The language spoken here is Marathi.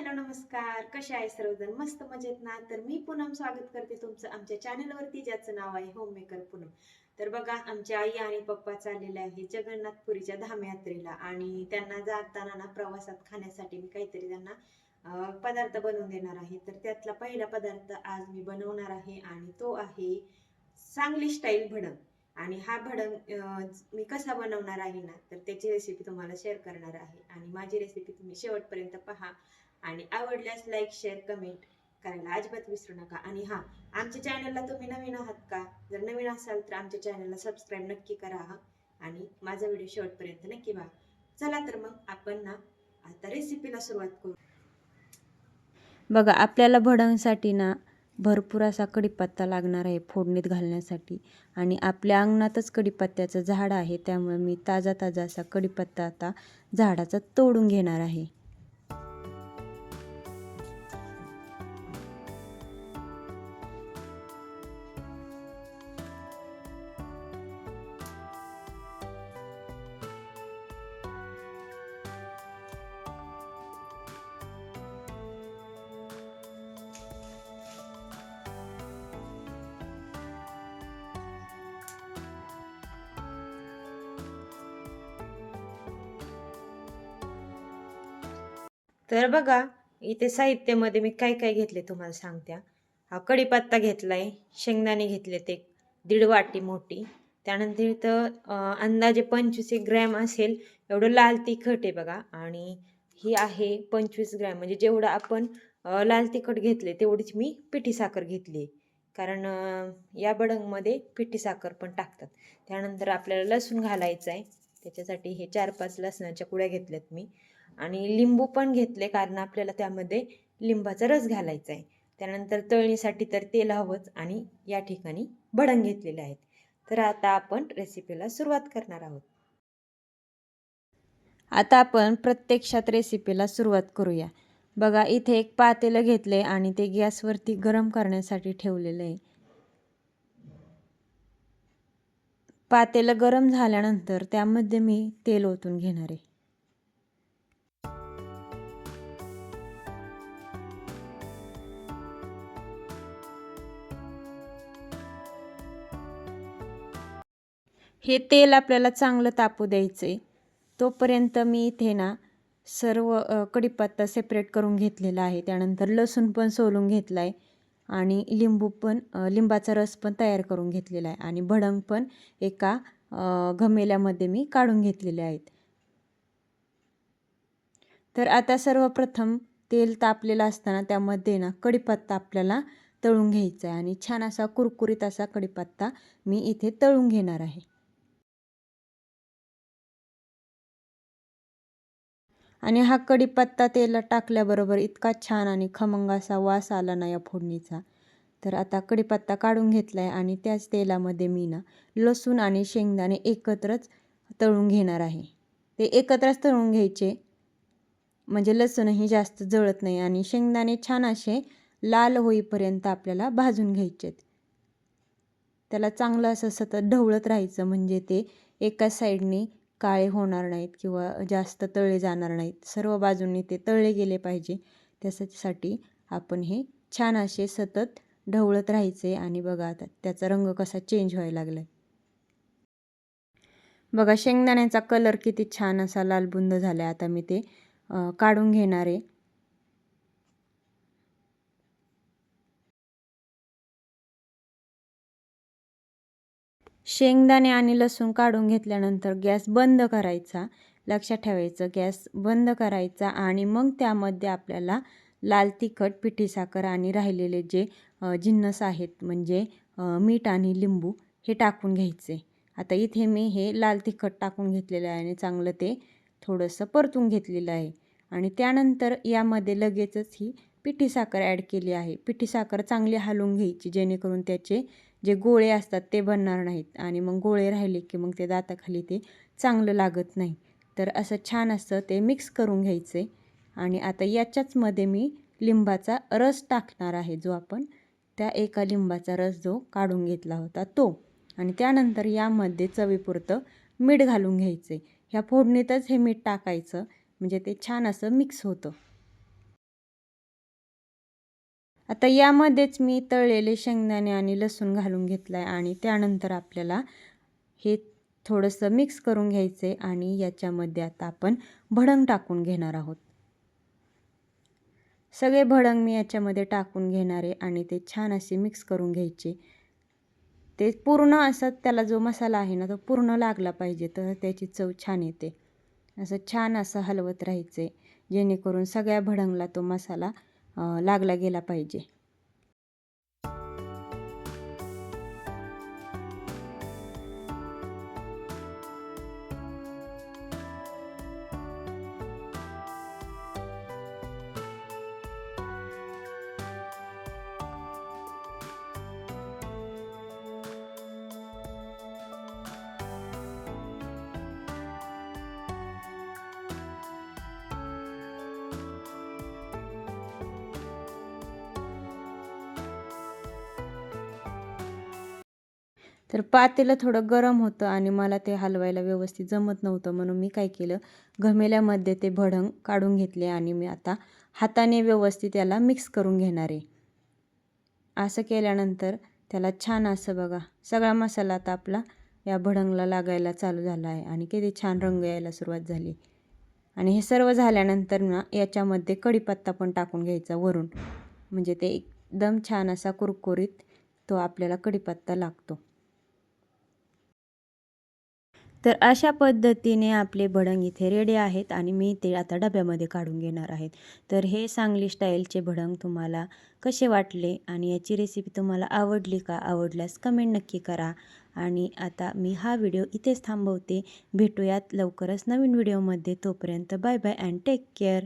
हॅलो नमस्कार. कसे आहे सर्वजण? मस्त मजेत ना? तर मी पूनम स्वागत करते तुमचं आमच्या चॅनलवरती ज्याचं नाव आहे होम मेकर पूनम. तर बघा आमच्या आई आणि पप्पा चाललेले आहे जगन्नाथपुरीच्या धाम यात्रेला आणि त्यांना जाताना ना प्रवासात खाण्यासाठी मी काहीतरी त्यांना पदार्थ बनवून देणार आहे. तर त्यातला पहिला पदार्थ आज मी बनवणार आहे आणि तो आहे सांगली स्टाईल भडंग आणि हा भडंग मी कसा बनवणार आहे ना तर त्याची रेसिपी तुम्हाला शेअर करणार आहे. आणि माझी रेसिपी तुम्ही शेवटपर्यंत पहा. आणि आवडल्यास लाईक शेअर कमेंट करायला अजिबात विसरू नका. आणि हां आमच्या चॅनलला तुम्ही नवीन आहात का? जर नवीन असाल तर आमच्या चॅनलला सबस्क्राईब नक्की करा. आणि माझा व्हिडिओ शेवटपर्यंत नक्की पहा. चला तर मग आपण ना आता रेसिपीला सुरुवात करू. बघा आपल्याला भडंगसाठी ना भरपूर असा कढीपत्ता लागणार आहे फोडणीत घालण्यासाठी. आणि आपल्या अंगणातच कढीपत्त्याचं झाड आहे त्यामुळे मी ताजा ताजा असा कढीपत्ता आता झाडाचा तोडून घेणार आहे. तर बघा इथे साहित्यामध्ये मी काय काय घेतले तुम्हाला सांगत्या हा कढीपत्ता घेतलाय शेंगदाणे घेतले ते दीड वाटी मोठी. त्यानंतर इथं अंदाजे पंचवीस एक ग्रॅम असेल एवढं लाल तिखट आहे बघा. आणि ही आहे पंचवीस ग्रॅम म्हणजे जेवढं आपण लाल तिखट घेतले तेवढीच मी पिठी साखर घेतली कारण या बडंगमध्ये पिठी साखर पण टाकतात. त्यानंतर आपल्याला लसूण घालायचं आहे त्याच्यासाठी हे चार पाच लसणाच्या कुड्या घेतल्यात मी. आणि लिंबू पण घेतले कारण आपल्याला त्यामध्ये लिंबाचा रस घालायचा आहे. त्यानंतर तळणीसाठी तर तेल हवंच आणि या ठिकाणी भडंग घेतलेले आहेत. तर आता आपण रेसिपीला सुरुवात करणार आहोत. आता आपण प्रत्यक्षात रेसिपीला सुरुवात करूया. बघा इथे एक पातेलं घेतले आणि ते गॅसवरती गरम करण्यासाठी ठेवलेलं आहे. पातेलं गरम झाल्यानंतर त्यामध्ये मी तेल ओतून घेणार आहे. हे तेल आपल्याला चांगलं तापू द्यायचं आहे तोपर्यंत मी इथे ना सर्व कढीपत्ता सेपरेट करून घेतलेला आहे. त्यानंतर लसूण पण सोलून घेतला आहे आणि लिंबू पण लिंबाचा रस पण तयार करून घेतलेला आहे. आणि भडंग पण एका घमेल्यामध्ये मी काढून घेतलेले आहेत. तर आता सर्वप्रथम तेल तापलेलं असताना त्यामध्ये ना कढीपत्ता आपल्याला तळून घ्यायचा आहे. आणि छान असा कुरकुरीत असा कढीपत्ता मी इथे तळून घेणार आहे. आणि हा कढीपत्ता तेलात टाकल्याबरोबर इतका छान आणि खमंग असा वास आला ना या फोडणीचा. तर आता कढीपत्ता काढून घेतला आहे आणि त्याच तेलामध्ये मी ना लसूण आणि शेंगदाणे एकत्रच तळून घेणार आहे. ते एकत्रच तळून घ्यायचे. म्हणजे लसूणही जास्त जळत नाही आणि शेंगदाणे छान असे लाल होईपर्यंत आपल्याला भाजून घ्यायचेत त्याला चांगलं असं सतत ढवळत राहायचं म्हणजे ते एका साईडने काळे होणार नाहीत किंवा जास्त तळले जाणार नाहीत. सर्व बाजूंनी ते तळले गेले पाहिजे. त्यासाठी आपण हे छान असे सतत ढवळत राहायचे आणि बघा आता त्याचा रंग कसा चेंज व्हायला लागला बघा शेंगदाण्याचा कलर किती छान असा लालबुंद झाला आहे आता मी ते काढून घेणार आहे. शेंगदाणे आणि लसूण काढून घेतल्यानंतर गॅस बंद करायचा. लक्षात ठेवायचं गॅस बंद करायचा आणि मग त्यामध्ये आपल्याला लाल तिखट पिठी साखर आणि राहिलेले जे जिन्नस आहेत म्हणजे मीठ आणि लिंबू हे टाकून घ्यायचे. आता इथे मी हे लाल तिखट टाकून घेतलेलं आहे आणि चांगलं ते थोडंसं परतून घेतलेलं आहे. आणि त्यानंतर यामध्ये लगेचच ही पिठी साखर ॲड केली आहे. पिठी साखर चांगली हलवून घ्यायची जेणेकरून त्याचे जे गोळे असतात ते बनणार नाहीत. आणि मग गोळे राहिले की मग ते दाताखाली ते चांगलं लागत नाही. तर असं छान असतं ते मिक्स करून घ्यायचे. आणि आता याच्याचमध्ये मी लिंबाचा रस टाकणार आहे जो आपण त्या एका लिंबाचा रस जो काढून घेतला होता तो. आणि त्यानंतर यामध्ये चवीपुरतं मीठ घालून घ्यायचे. ह्या फोडणीतच हे मीठ टाकायचं. म्हणजे ते छान असं मिक्स होतं. आता यामध्येच मी तळलेले शेंगदाणे आणि लसूण घालून घेतलं आहे आणि त्यानंतर आपल्याला हे थोडंसं मिक्स करून घ्यायचं आहे आणि याच्यामध्ये आता आपण भडंग टाकून घेणार आहोत. सगळे भडंग मी याच्यामध्ये टाकून घेणार आहे आणि ते छान असे मिक्स करून घ्यायचे. ते पूर्ण असं त्याला जो मसाला आहे ना तो पूर्ण लागला पाहिजे तर त्याची चव छान येते. असं छान असं हलवत राहायचं आहे जेणेकरून सगळ्या भडंगला तो मसाला लागला गेला पाहिजे. तर पातेलं थोडं गरम होतं आणि मला ते हलवायला व्यवस्थित जमत नव्हतं म्हणून मी काय केलं घमेल्यामध्ये ते भडंग काढून घेतले आणि मी आता हाताने व्यवस्थित याला मिक्स करून घेणार आहे. असं केल्यानंतर त्याला छान असं बघा सगळा मसाला आता आपला या भडंगला लागायला चालू झाला आहे आणि किती छान रंग यायला सुरुवात झाली. आणि हे सर्व झाल्यानंतर ना याच्यामध्ये कढीपत्ता पण टाकून घ्यायचा वरून. म्हणजे ते एकदम छान असा कुरकुरीत तो आपल्याला कढीपत्ता लागतो. तर अशा पद्धतीने आपले भडंग इथे रेडी आहेत आणि मी ते आता डब्यामध्ये काढून घेणार आहेत. तर हे सांगली स्टाईलचे भडंग तुम्हाला कसे वाटले आणि याची रेसिपी तुम्हाला आवडली का आवडल्यास कमेंट नक्की करा. आणि आता मी हा व्हिडिओ इथेच थांबवते. भेटूयात लवकरच नवीन व्हिडिओमध्ये तोपर्यंत bye bye and take care